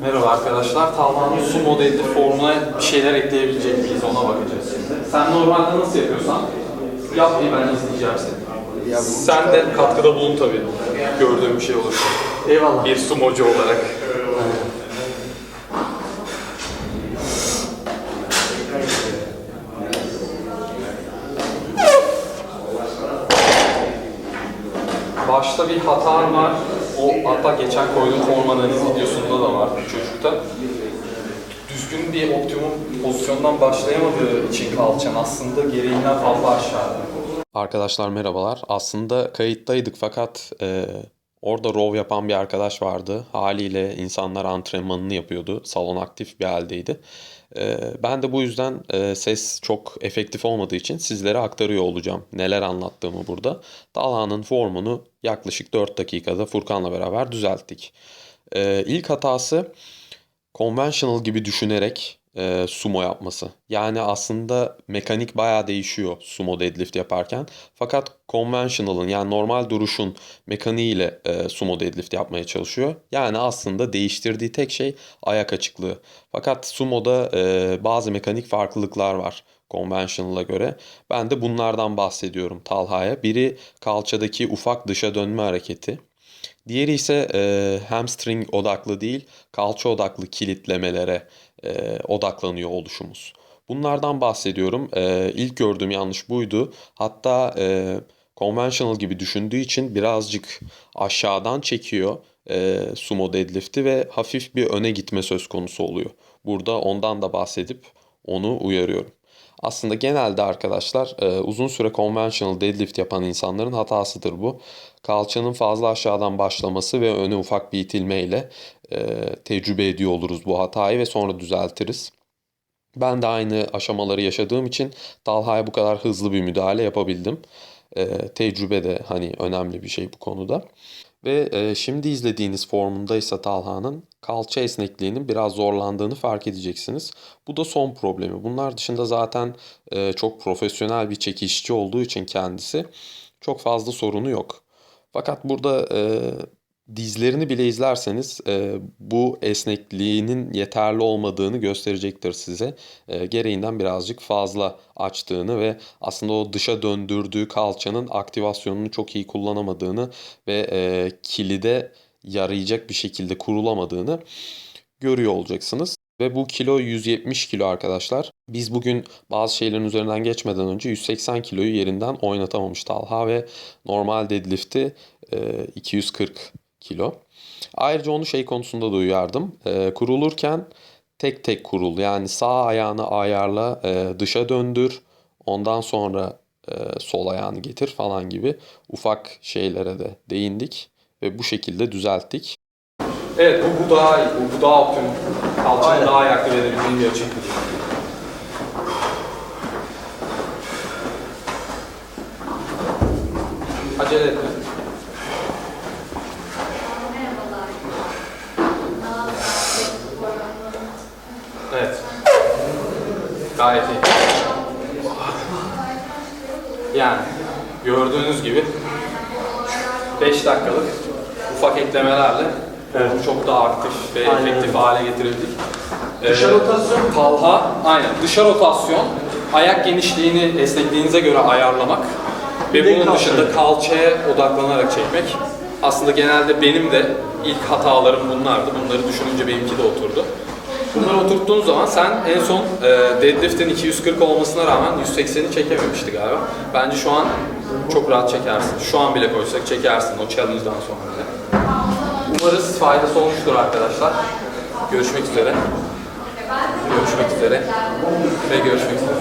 Merhaba arkadaşlar. Talhan'ın su modeli formuna bir şeyler ekleyebilecek miyiz ona bakacağız şimdi. Sen normalde nasıl yapıyorsan yap diye ben izleyeceğim seni. Sen de katkıda bulun tabii. Gördüğüm bir şey olursa. Eyvallah. Bir sumocu olarak. Başta bir hata var. O hatta geçen koyduğum form analiz videosunda da var bir çocukta. Düzgün bir optimum pozisyondan başlayamadığı için kalçan aslında gereğinden fazla aşağıda. Arkadaşlar merhabalar. Aslında kayıttaydık fakat e, orada row yapan bir arkadaş vardı. Haliyle insanlar antrenmanını yapıyordu. Salon aktif bir haldeydi. E, ben de bu yüzden e, ses çok efektif olmadığı için sizlere aktarıyor olacağım. Neler anlattığımı burada. Talha'nın formunu yaklaşık 4 dakikada Furkan'la beraber düzelttik. E, ilk hatası conventional gibi düşünerek e, sumo yapması. Yani aslında mekanik bayağı değişiyor sumo deadlift yaparken. Fakat conventional'ın yani normal duruşun mekaniğiyle e, sumo deadlift yapmaya çalışıyor. Yani aslında değiştirdiği tek şey ayak açıklığı. Fakat sumo'da e, bazı mekanik farklılıklar var conventional'a göre. Ben de bunlardan bahsediyorum Talha'ya. Biri kalçadaki ufak dışa dönme hareketi. Diğeri ise e, hamstring odaklı değil, kalça odaklı kilitlemelere e, odaklanıyor oluşumuz. Bunlardan bahsediyorum. E, ilk gördüğüm yanlış buydu. Hatta e, conventional gibi düşündüğü için birazcık aşağıdan çekiyor e, sumo deadlift'i ve hafif bir öne gitme söz konusu oluyor. Burada ondan da bahsedip onu uyarıyorum. Aslında genelde arkadaşlar e, uzun süre conventional deadlift yapan insanların hatasıdır bu. Kalçanın fazla aşağıdan başlaması ve öne ufak bir itilmeyle e, tecrübe ediyor oluruz bu hatayı ve sonra düzeltiriz. Ben de aynı aşamaları yaşadığım için Talha'ya bu kadar hızlı bir müdahale yapabildim. E, tecrübe de hani önemli bir şey bu konuda. Ve e, şimdi izlediğiniz formundaysa Talha'nın kalça esnekliğinin biraz zorlandığını fark edeceksiniz. Bu da son problemi. Bunlar dışında zaten e, çok profesyonel bir çekişçi olduğu için kendisi çok fazla sorunu yok. Fakat burada e, dizlerini bile izlerseniz e, bu esnekliğinin yeterli olmadığını gösterecektir size. E, gereğinden birazcık fazla açtığını ve aslında o dışa döndürdüğü kalçanın aktivasyonunu çok iyi kullanamadığını ve e, kilide yarayacak bir şekilde kurulamadığını görüyor olacaksınız. Ve bu kilo 170 kilo arkadaşlar. Biz bugün bazı şeylerin üzerinden geçmeden önce 180 kiloyu yerinden oynatamamış Talha ve normal deadlift'i e, 240 kilo. Ayrıca onu şey konusunda da uyardım. E, kurulurken tek tek kurul. Yani sağ ayağını ayarla, e, dışa döndür. Ondan sonra e, sol ayağını getir falan gibi ufak şeylere de değindik. Ve bu şekilde düzelttik. Evet bu, bu daha iyi. Bu, bu daha optimum. Kalçanı Aynen. daha iyi aktive edebildiğin bir açıklık. Acele etme. Evet. Gayet iyi. Yani gördüğünüz gibi 5 dakikalık ufak eklemelerle formu çok daha aktif ve Aynen efektif hale getirdik. Dışa Ee, rotasyon. Talha, aynen. Dışa rotasyon, ayak genişliğini esnekliğinize göre ayarlamak ve de bunun kalça. dışında kalçaya odaklanarak çekmek. Aslında genelde benim de ilk hatalarım bunlardı. Bunları düşününce benimki de oturdu. Bunları oturttuğun zaman sen en son e, deadlift'in 240 olmasına rağmen 180'i çekememişti galiba. Bence şu an çok rahat çekersin. Şu an bile koysak çekersin o challenge'dan sonra bile. Umarız faydası olmuştur arkadaşlar. Görüşmek üzere. Görüşmek üzere. Ve görüşmek üzere.